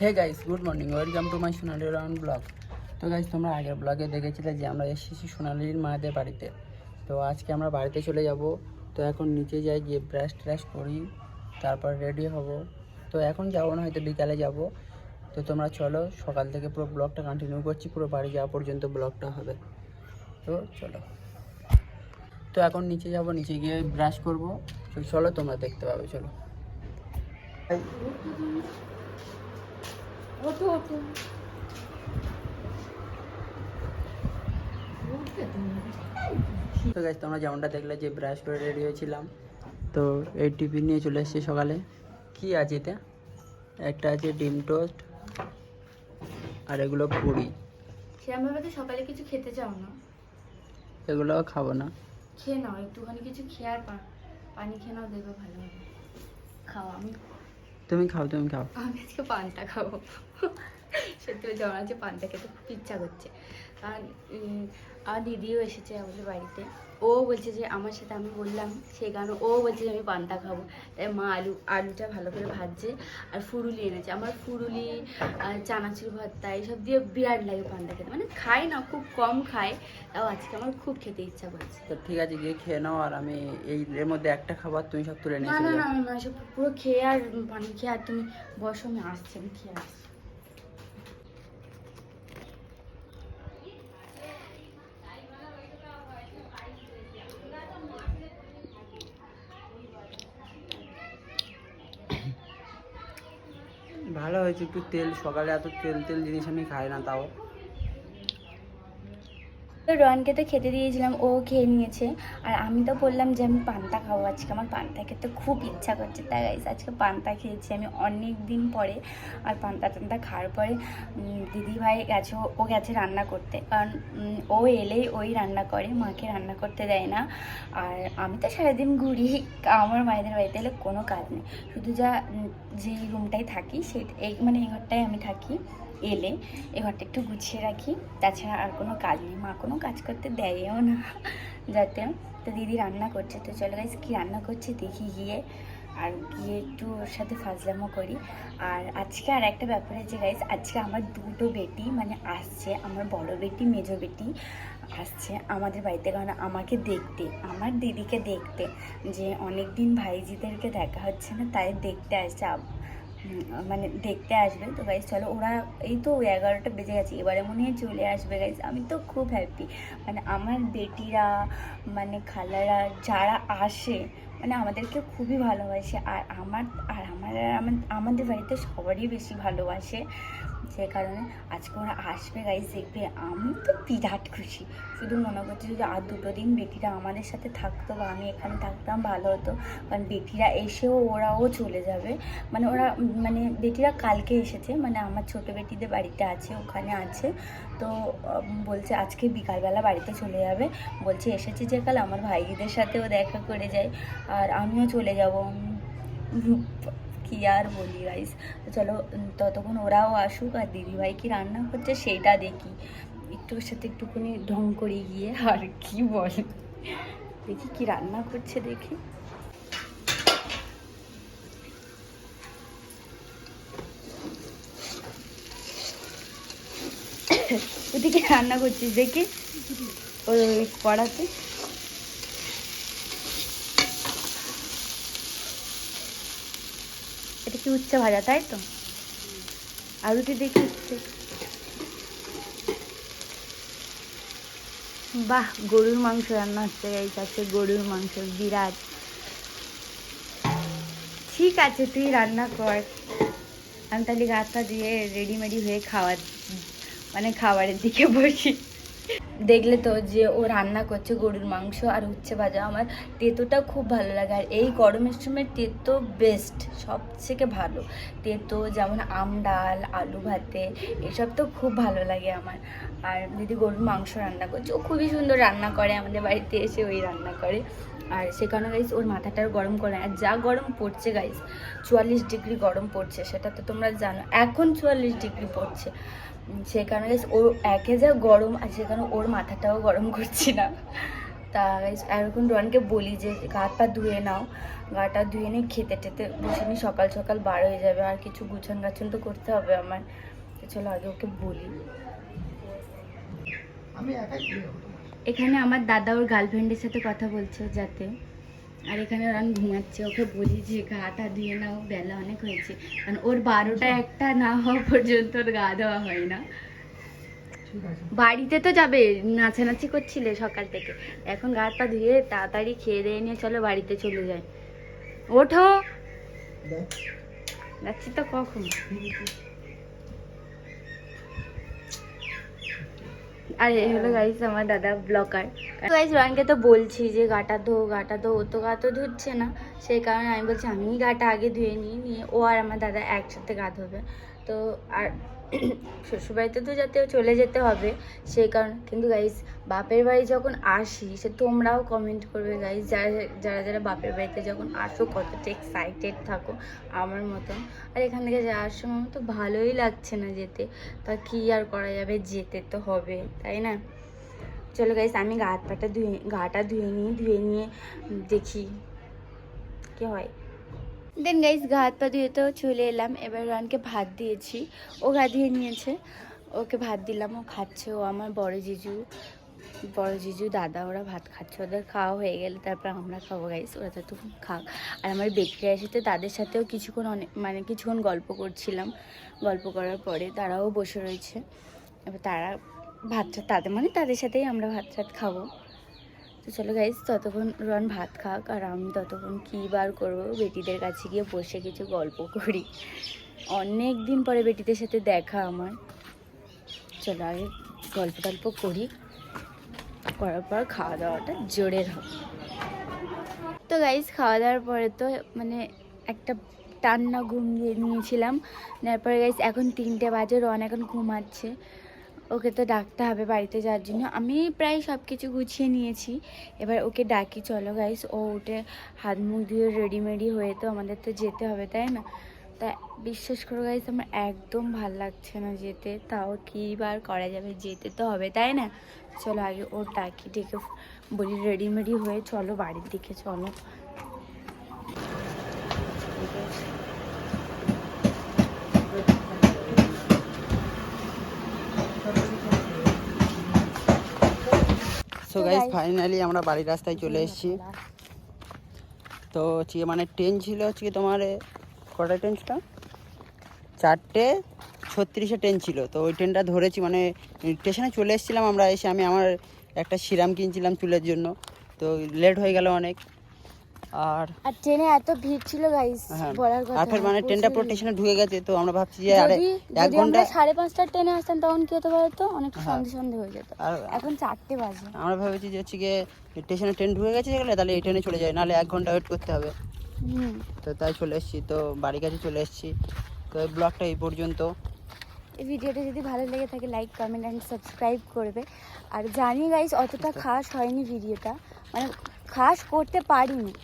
Hey guys good morning welcome to my Sonali round blog তো guys তোমরা আগের ব্লগে দেখেছিলে যে আমরা এসেছি সোনালির মায়েদের বাড়িতে। তো আজকে আমরা বাড়িতে চলে যাব। তো এখন নিচে যাই, গিয়ে ব্রাশ ট্রাশ করি, তারপর রেডি হব। তো এখন যাব না, হয়তো বিকালে যাব। তো তোমরা চলো, সকাল থেকে পুরো ব্লগটা কন্টিনিউ করছি, পুরো বাড়ি যাওয়া পর্যন্ত ব্লগটা হবে। তো চলো। তো এখন নিচে যাব, নিচে গিয়ে ব্রাশ করব। চলো, তোমরা দেখতে পাবে, চলো। ওঠো ওঠো তো গাছ তোমরা যেমনটা দেখলে যে ব্রাশ করে রেডি হয়েছিলাম তো এই টিফিন নিয়ে চলে এসেছি সকালে। কি আছে এটা? একটা আছে ডিম টোস্ট আর এগুলো পুরি। সেরকমভাবে তো সকালে কিছু খেতে চাও না। এগুলো খাব না। খেয়ে নাও একটুখানি কিছু খেয়ে আর পানি খেয়ে নাও দেখবে ভালো হবে। খাও আমি তুমি খাও তুমি খাও। আমি আজকে পানটা খাব। সত্যি বলছি আমার আজকে পানটা খেতে খুব ইচ্ছা করছে। উম, আমার দিদিও এসেছে আমাদের বাড়িতে। ও বলছে যে আমার সাথে আমি বললাম সেই কারণে ও বলছে যে আমি পান্তা খাব। তাই মা আলু আলুটা ভালো করে ভাজছে আর ফুরুলি এনেছে। আমার ফুরুলি আর চানাচুর ভর্তা এইসব দিয়ে বিরাট লাগে পান্তা খেতে। মানে খাই না খুব কম খাই। তাও আজকে আমার খুব খেতে ইচ্ছা করছে। তো ঠিক আছে গিয়ে খেয়ে নাও আর আমি এই এর মধ্যে একটা খাবার তুমি সব তুলে নিয়ে না না না না সব পুরো খেয়ে আর পানি খেয়ে আর তুমি বসো আমি আসছি আমি খেয়ে আসছি। ভালো হয়েছে একটু তেল সকালে এত তেল তেল জিনিস আমি খাই না তাও। তো রনকে তো খেতে দিয়েছিলাম, ও খেয়ে নিয়েছে। আর আমি তো বললাম যে, আমি পান্তা খাব আজকে, আমার পান্তা খেতে খুব ইচ্ছা করছে। তাই গাইস আজকে পান্তা খেয়েছি আমি অনেক দিন পরে, আর পান্তা টান্তা খাওয়ার পরে দিদিভাই গেছে, ও- গেছে রান্না করতে। কারণ ও এলেই ওই রান্না করে, মাকে রান্না করতে দেয় না। আর আমি তো সারাদিন ঘুরি, আমার মায়েদের বাড়িতে এলে কোনো কাজ নেই। শুধু যা যেই রুমটাই থাকি, সেই, এই মানে এই ঘরটাই আমি থাকি। এলে এই ঘরটা একটু গুছিয়ে রাখি। তাছাড়া আর কোনো কাজ নেই। মা কোনো কাজ করতে দেয়ও না। যাতে তো দিদি রান্না করছে। তো চলো গাইস কী রান্না করছে দেখি গিয়ে। আর গিয়ে একটু ওর সাথে ফাজলামো করি। আর আজকে আর একটা ব্যাপার আছে গাইস আজকে আমার দুটো বেটি মানে আসছে। আমার বড় বেটি, মেজো বেটি আসছে আমাদের বাড়িতে। কারণ আমাকে দেখতে, আমার দিদিকে দেখতে। যে অনেক দিন ভাইজিদেরকে দেখা হচ্ছে না, তাই দেখতে আসছে। মানে দেখতে আসবে। তো গাইজ চলো ওরা এই তো এগারোটা বেজে গেছে, এবারে মনে হয় চলে আসবে গাইজ আমি তো খুব হ্যাপি মানে আমার বেটিরা মানে খালারা যারা আসে মানে আমাদেরকে খুবই ভালোবাসে। আর আমার আর আমার, আমাদের বাড়িতে সবারই বেশি ভালোবাসে। সে কারণে আজকে ওরা আসবে গাইজ দেখবে। আমি তো বিরাট খুশি। শুধু মনে করছি যদি আর দুটো দিন বেটিরা আমাদের সাথে থাকতো বা আমি এখানে থাকতাম, ভালো হতো। কারণ বেটিরা এসেও, ওরাও চলে যাবে। মানে ওরা মানে বেটিরা কালকে এসেছে। মানে আমার ছোট বেটিদের বাড়িতে আছে, ওখানে আছে। তো বলছে আজকে বিকালবেলা বাড়িতে চলে যাবে। বলছে, এসেছে যে কাল, আমার ভাইদের সাথেও দেখা করে যায় আর আমিও চলে যাব। কি আর বলি গাইস চলো ততক্ষণ ওরাও আসুক আর দিদিভাই কি রান্না করছে সেইটা দেখি। একটু সাথে একটুখানি ঢং করে গিয়ে, আর কি বলে। দেখি কি রান্না করছে দেখি। ওদিকে রান্না করছিস দেখি? ওই কড়াতে? কি উচ্ছে ভাজা, তাই তো? আলুটি দেখি উচ্ছে। বাহ, গরুর মাংস রান্না হচ্ছে এই কাছে গরুর মাংস, বিরাট। ঠিক আছে, তুই রান্না কর। আমি তাহলে গাছটা দিয়ে রেডিমেডি হয়ে খাওয়ার মানে খাবারের দিকে বসি। দেখলে তো যে ও রান্না করছে গরুর মাংস আর উচ্ছে ভাজা, আমার তেঁতোটা খুব ভালো লাগে। আর এই গরমের সময় তেঁতো বেস্ট সব থেকে ভালো। তেঁতো যেমন আম ডাল, আলু ভাতে, এসব তো খুব ভালো লাগে আমার। আর দিদি গরুর মাংস রান্না করছে, ও খুবই সুন্দর রান্না করে, আমাদের বাড়িতে এসে ওই রান্না করে। আর সে কারণে গাইস ওর মাথাটার গরম করে আর যা গরম পড়ছে গাইস চুয়াল্লিশ ডিগ্রি গরম পড়ছে, সেটা তো তোমরা জানো। এখন চুয়াল্লিশ ডিগ্রি পড়ছে। সে কারণে guys, ও একে যা গরম, আর সে কারণে ওর মাথাটাও গরম করছি না। তা এখন রনকে বলি যে গা পা ধুয়ে নাও। গাটা ধুয়ে নিয়ে খেতে টেতে বসে নি সকাল সকাল বার হয়ে যাবে। আর কিছু গুছান গাছন তো করতে হবে আমার। চলো আগে ওকে বলি। এখানে আমার দাদা ওর গার্লফ্রেন্ডের সাথে কথা বলছে যাতে। আর এখানে রান ঘুমাচ্ছে। ওকে বলি যে গাটা ধুয়ে নাও। বেলা অনেক হয়েছে। কারণ ওর বারোটা একটা না হওয়া পর্যন্ত ওর গা দেওয়া হয় না। বাড়িতে তো যাবে, নাচানাচি করছিলে সকাল থেকে। এখন গা পা ধুয়ে তাড়াতাড়ি খেয়ে দিয়ে নিয়ে চলো বাড়িতে চলে যায় ওঠো। যাচ্ছি তো কখন? আর এই হলো গাইস আমার দাদা ব্লকার গাইস রয়নকে তো বলছি যে গাটা ধো গাটা ধো, ও তো গা তো ধুচ্ছে না। সেই কারণে আমি বলছি, আমি গাটা আগে ধুয়ে নিই নিয়ে ও আর আমার দাদা একসাথে গা ধোবে। তো আর শ্বশুরবাড়িতে তো যাতে চলে যেতে হবে সেই কারণ, কিন্তু গাইস বাপের বাড়ি যখন আসি, সে তোমরাও কমেন্ট করবে গাইস যারা যারা যারা বাপের বাড়িতে যখন আসো, কতটা এক্সাইটেড থাকো আমার মতন। আর এখান থেকে যাওয়ার সময় তো ভালোই লাগছে না যেতে, তা কি আর করা যাবে, যেতে তো হবে, তাই না? চলো গাইস আমি গা হাত পাটা ধুয়ে গাটা ধুয়ে নিই, ধুয়ে নিয়ে দেখি, কি হয়। দেন গাইস গা হাত পা ধুয়ে তো চলে এলাম। এবার রানকে ভাত দিয়েছি। ও গা ধুয়ে নিয়েছে। ওকে ভাত দিলাম, ও খাচ্ছে। ও আমার বড় জিজু। বড় জিজু দাদা, ওরা ভাত খাচ্ছে। ওদের খাওয়া হয়ে গেলে তারপর আমরা খাব গাইস ওরা তো তখন খাক আর আমার বেকরি এসেছে, তাদের সাথেও কিছুক্ষণ অনেক মানে কিছুক্ষণ গল্প করছিলাম। গল্প করার পরে তারাও বসে রয়েছে। এবার তারা ভাতটা, তাদের মানে তাদের সাথেই আমরা ভাত টাত খাব। তো চলো গাইজ ততক্ষণ রন ভাত খাক আর আমি ততক্ষণ কী বার করব, বেটিদের কাছে গিয়ে বসে কিছু গল্প করি। অনেক দিন পরে বেটিদের সাথে দেখা আমার। চলো আগে গল্প টল্প করি। করার পর খাওয়া দাওয়াটা জোরের হবে। তো গাইজ খাওয়া দাওয়ার পরে তো মানে একটা টান্না ঘুম দিয়ে নিয়েছিলাম। নেওয়ার পরে গাইজ এখন তিনটে বাজে, রন এখন ঘুমাচ্ছে। ওকে তো ডাকতে হবে বাড়িতে যাওয়ার জন্য। আমি প্রায় সব কিছু গুছিয়ে নিয়েছি। এবার ওকে ডাকি, চলো গাইস ও উঠে হাত মুখ ধুয়ে রেডিমেডি হয়ে তো আমাদের তো যেতে হবে, তাই না? তা বিশ্বাস করো গাইস আমার একদম ভালো লাগছে না যেতে। তাও কী বার করা যাবে? যেতে তো হবে, তাই না? চলো আগে ওর ডাকি, ডেকে বলি রেডিমেডি হয়ে চলো বাড়ির দিকে, চলো। সো গাইস ফাইনালি আমরা বাড়ির রাস্তায় চলে এসেছি। তো হচ্ছে মানে ট্রেন ছিল হচ্ছে কি তোমার কটা ট্রেন ছিল? চারটে ছত্রিশে ট্রেন ছিল। তো ওই ট্রেনটা ধরেছি মানে স্টেশনে চলে এসেছিলাম আমরা এসে আমি আমার একটা সিরাম কিনছিলাম চুলের জন্য। তো লেট হয়ে গেল অনেক। আর আর ট্রেনে এত ভিড় ছিল গাইস হ্যাঁ বলার কথা আর ফের মানে ট্রেনটা পুরো স্টেশনে ঢুকে গেছে তো আমরা ভাবছি যে আরে এক ঘণ্টা সাড়ে পাঁচটার ট্রেনে আসতাম তখন কি হতে পারতো? অনেক হ্যাঁ। সন্ধে সন্ধে হয়ে যেত। আর এখন চারটে বাজে। আমরা ভেবেছি যে হচ্ছে গিয়ে স্টেশনে ট্রেন ঢুকে গেছে যেগুলো তাহলে এই ট্রেনে চলে যায় নাহলে এক ঘণ্টা ওয়েট করতে হবে। হুম। তো তাই চলে এসেছি তো বাড়ির কাছে চলে এসেছি। তো এই ব্লগটা এই পর্যন্ত। এই ভিডিওটা যদি ভালো লেগে থাকে লাইক কমেন্ট অ্যান্ড সাবস্ক্রাইব করবে। আর জানি গাইস অতটা খাস হয়নি ভিডিওটা। মানে খাস করতে পারিনি।